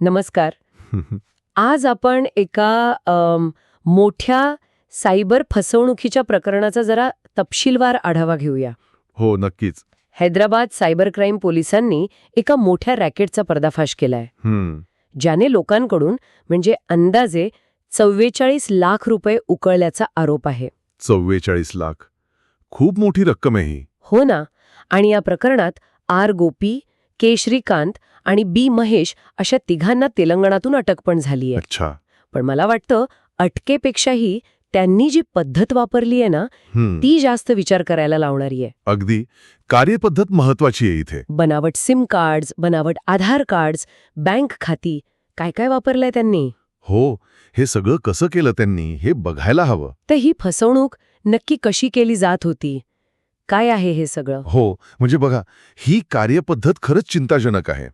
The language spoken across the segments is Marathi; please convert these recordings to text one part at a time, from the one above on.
नमस्कार. आज आपण एका मोठ्या सायबर फसवणुकीच्या प्रकरणाचा जरा तपशीलवार आढावा घेऊया. हो नक्कीच. हैदराबाद सायबर क्राईम पोलिसांनी एका मोठ्या रॅकेटचा पर्दाफाश केलाय. ज्याने लोकांकडून म्हणजे अंदाजे चव्वेचाळीस लाख रुपये उकळल्याचा आरोप आहे. चव्वेचाळीस लाख. खूप मोठी रक्कम आहे ही. हो ना. आणि या प्रकरणात आर गोपी के श्रीकांत आणि बी महेश अशा तिघांना तेलंगणातून अटक पण झाली आहे. अच्छा. पण मला वाटतं अटकेपेक्षाही त्यांनी जी पद्धत वापरली आहे ना ती जास्त विचार करायला लावणारी आहे. अगदी. कार्यपद्धत महत्वाची आहे इथे. बनावट सिम कार्ड्स बनावट आधार कार्ड्स बँक खाती काय काय वापरलंय त्यांनी? हो हे सगळं कसं केलं त्यांनी हे बघायला हवं. तर ही फसवणूक नक्की कशी केली जात होती? काय आहे हे सगळं? हो म्हणजे बघा ही कार्यपद्धत खरंच चिंताजनक आहे.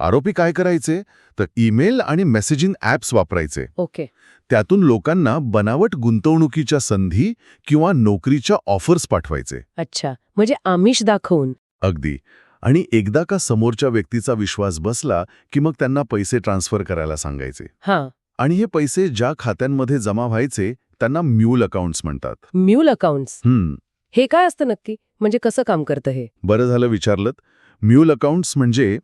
आरोपी काय करायचे? तर ईमेल आणि मेसेजिंग ॲप्स वापरायचे. ओके. त्यातून लोकांना बनावट गुंतवणुकीच्या संधी किंवा नोकरीच्या ऑफर्स पाठवायचे. अच्छा म्हणजे आमिष दाखवून. अगदी. आणि एकदा का समोरच्या व्यक्तीचा विश्वास बसला की मग त्यांना पैसे ट्रान्सफर करायला सांगायचे. हां. आणि हे पैसे ज्या खात्यांमध्ये जमा व्हायचे त्यांना म्यूल अकाउंट्स म्हणतात. Mule accounts? हम्म. हे काय असतं नक्की? म्हणजे कसं काम करतं हे? बरं झालं विचारलं म्यूल अकाउंट्स म्हणजे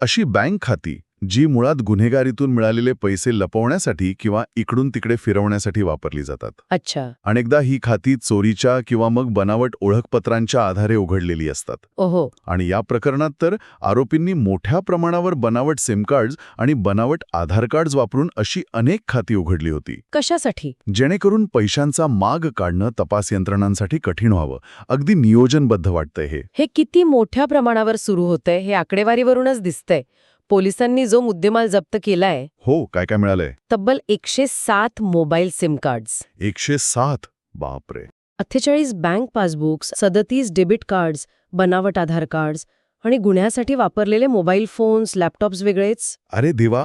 अशी बँक खाती. जी मुळात गुन्हेगारीतून मिळालेले पैसे लपवण्यासाठी किंवा इकडून तिकडे फिरवण्यासाठी वापरली जातात. अच्छा. अनेकदा ही खाती चोरीच्या किंवा मग बनावट ओळखपत्रांच्या आधारे उघडलेली असतात. ओहो. आणि या प्रकरणात तर आरोपींनी मोठ्या प्रमाणावर बनावट सिम कार्ड्स आणि बनावट आधार कार्ड्स वापरून अशी अनेक खाती उघडली होती. कशासाठी? जेणेकरून पैशांचा माग काढणं तपास यंत्रणांसाठी कठीण व्हावं. अगदी नियोजनबद्ध वाटतंय हे. हे किती मोठ्या प्रमाणावर सुरू होतंय हे आकडेवारीवरूनच दिसतंय. पोलिसांनी जो मुद्देमाल जप्त केलाय हो काय काय मिळालंय? तब्बल एकशे सात मोबाईल सिम कार्ड्स. एकशे सात? बापरे. अठ्ठेचाळीस बँक पासबुक्स सदतीस डेबिट कार्ड्स बनावट आधार कार्ड्स आणि गुन्ह्यासाठी वापरलेले मोबाईल फोन्स लॅपटॉप्स वेगळेच. अरे देवा!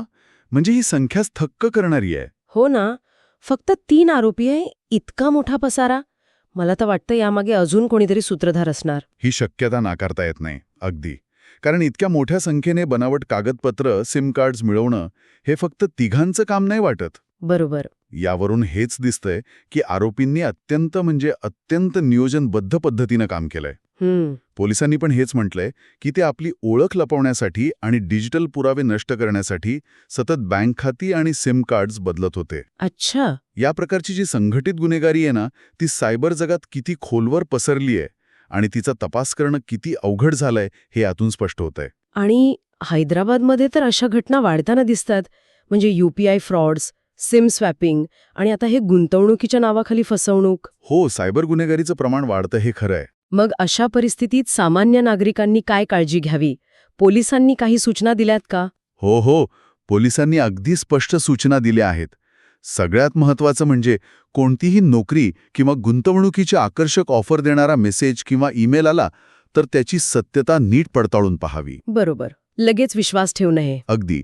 म्हणजे ही संख्याच थक्क करणारी आहे. हो ना. फक्त तीन आरोपी आहे. इतका मोठा पसारा. मला तर वाटतं यामागे अजून कोणीतरी सूत्रधार असणार. ही शक्यता नाकारता येत नाही. अगदी. कारण इतक्या मोठ्या संख्येने बनावट कागदपत्र सिम कार्ड्स मिळवणं हे फक्त तिघांचं काम नाही वाटत. बरोबर. यावरून हेच दिसतंय की आरोपींनी अत्यंत म्हणजे अत्यंत नियोजनबद्ध पद्धतीनं काम केलंय. पोलिसांनी पण हेच म्हटलंय की ते आपली ओळख लपवण्यासाठी आणि डिजिटल पुरावे नष्ट करण्यासाठी सतत बँक खाती आणि सिम कार्ड्स बदलत होते. अच्छा. या प्रकारची जी संघटित गुन्हेगारी आहे ना ती सायबर जगात किती खोलवर पसरली आहे आणि तिचा तपास करणं किती अवघड झालंय हे यातून स्पष्ट होतंय. आणि हैदराबादमध्ये तर अशा घटना वाढताना दिसतात म्हणजे यूपीआय फ्रॉड्स सिम स्वॅपिंग आणि आता हे गुंतवणुकीच्या नावाखाली फसवणूक. हो सायबर गुन्हेगारीचं प्रमाण वाढतं हे खरं आहे. मग अशा परिस्थितीत सामान्य नागरिकांनी काय काळजी घ्यावी? पोलिसांनी काही सूचना दिल्यात का? हो हो. पोलिसांनी अगदी स्पष्ट सूचना दिल्या आहेत. सगळ्यात महत्त्वाचं म्हणजे कोणतीही नोकरी किंवा गुंतवणुकीची आकर्षक ऑफर देणारा मेसेज किंवा ईमेल आला तर त्याची सत्यता नीट पडताळून पाहावी. बरोबर. लगेच विश्वास ठेवू नये. अगदी.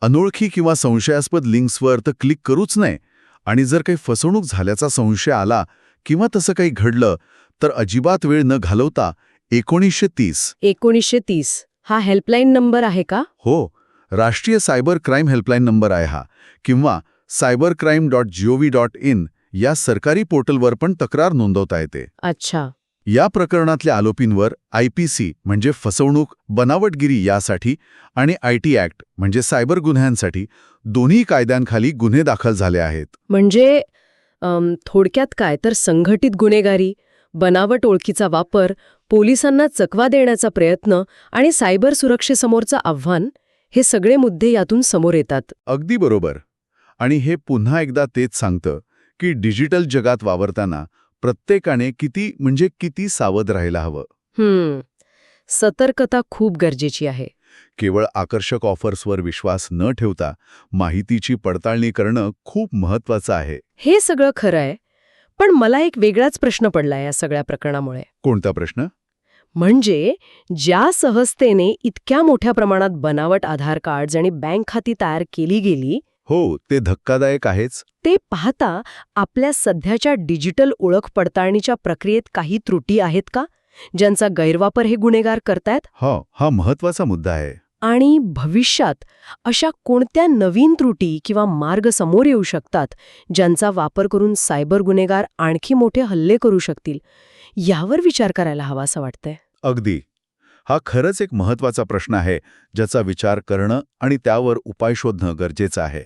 अनोळखी किंवा संशयास्पद लिंक्सवर तर क्लिक करूच नये. आणि जर काही फसवणूक झाल्याचा संशय आला किंवा तसं काही घडलं तर अजिबात वेळ न घालवता एकोणीसशे तीस. एकोणीसशे तीस. हा हेल्पलाईन नंबर आहे का? हो. राष्ट्रीय सायबर क्राईम हेल्पलाईन नंबर आहे हा. किंवा cyber crime dot G O V dot in या सरकारी पोर्टलवर पण तक्रार नोंदवता येते. अच्छा. या प्रकरणातल्या आरोपींवर आय पी सी म्हणजे फसवणूक बनावटगिरी यासाठी आणि आय टी ॲक्ट म्हणजे सायबर गुन्ह्यांसाठी दोन्ही कायद्यांखाली गुन्हे दाखल झाले आहेत. म्हणजे थोडक्यात काय? तर संघटित गुन्हेगारी बनावट ओळखीचा वापर पोलिसांना चकवा देण्याचा प्रयत्न आणि सायबर सुरक्षेसमोरचं आव्हान हे सगळे मुद्दे यातून समोर येतात. अगदी बरोबर. आणि हे पुन्हा एकदा तेच सांगतं की डिजिटल जगात वावरताना प्रत्येकाने किती म्हणजे किती सावध राहायला हवं. हम्म. सतर्कता खूप गरजेची आहे. केवळ आकर्षक ऑफर्सवर विश्वास न ठेवता माहितीची पडताळणी करणं खूप महत्वाचं आहे. हे सगळं खरं आहे पण मला एक वेगळाच प्रश्न पडला या सगळ्या प्रकरणामुळे. कोणता प्रश्न? म्हणजे ज्या सहजतेने इतक्या मोठ्या प्रमाणात बनावट आधार कार्ड्स आणि बँक खाती तयार केली गेली हो ते धक्कादायक आहेच. ते पाहता आपल्या सध्याच्या डिजिटल ओळख पडताळणीच्या प्रक्रियेत काही त्रुटी आहेत का? ज्यांचा गैरवापर हे गुन्हेगार करतायत? हो हा महत्त्वाचा मुद्दा आहे. आणि भविष्यात अशा कोणत्या नवीन त्रुटी किंवा मार्ग समोर येऊ शकतात ज्यांचा वापर करून सायबर गुन्हेगार आणखी मोठे हल्ले करू शकतील यावर विचार करायला हवा असं वाटतंय. अगदी. हा खरंच एक महत्त्वाचा प्रश्न आहे ज्याचा विचार करणं आणि त्यावर उपाय शोधणं गरजेचं आहे.